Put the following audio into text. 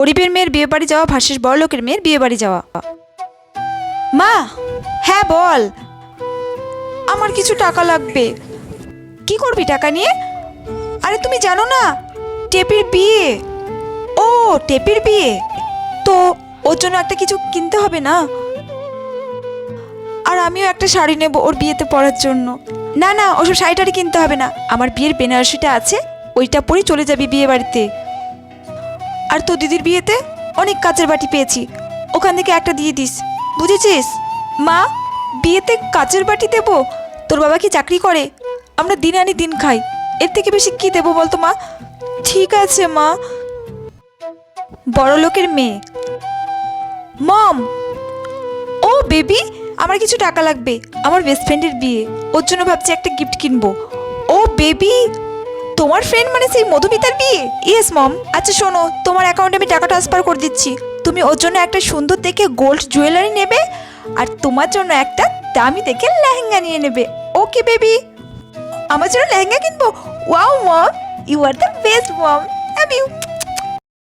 গরিবের মেয়ের বিয়ে বাড়ি যাওয়া ভার্সেস বড় লোকের মেয়ের বিয়ে বাড়ি যাওয়া। মা হ্যাঁ বল। আমার কিছু টাকা লাগবে। কি করবি টাকা নিয়ে? আরে তুমি জানো না, টেপির বিয়ে। ও, টেপির বিয়ে। তো ওর জন্য একটা কিছু কিনতে হবে না? আর আমিও একটা শাড়ি নেব ওর বিয়েতে পরার জন্য। না না, ওসব শাড়ি টাড়ি কিনতে হবে না। আমার বিয়ের বেনারসিটা আছে, ওইটা পরেই চলে যাবি বিয়ে বাড়িতে। আর তো দিদির বিয়েতে অনেক কাচের বাটি পেয়েছি। ওখান থেকে একটা দিয়ে দিস। বুঝেছিস? মা, বিয়েতে কাচের বাটি দেবো? তোর বাবা কি চাকরি করে? আমরা দিন আনি দিন খাই। এর থেকে বেশি কি দেবো বলতো মা? ঠিক আছে মা। বড় লোকের মেয়ে। মম! ও বেবি, আমার কিছু টাকা লাগবে। আমার বেস্ট ফ্রেন্ডের বিয়ে। ওর জন্য ভাবছি একটা গিফট কিনবো। ও বেবি! তোমার ফ্রেন্ড মানে সেই মধুমিতার বিয়ে? ইয়েস মম আচ্ছা শোনো, তোমার অ্যাকাউন্টে আমি টাকা ট্রান্সফার করে দিচ্ছি। তুমি ওর জন্য একটা সুন্দর দেখে গোল্ড জুয়েলারি নেবে আর তোমার জন্য একটা দামি দেখে লেহেঙ্গা নিয়ে নেবে। ওকে বেবি আমার জন্য লেহেঙ্গা কিনবো? Wow mom you are the best mom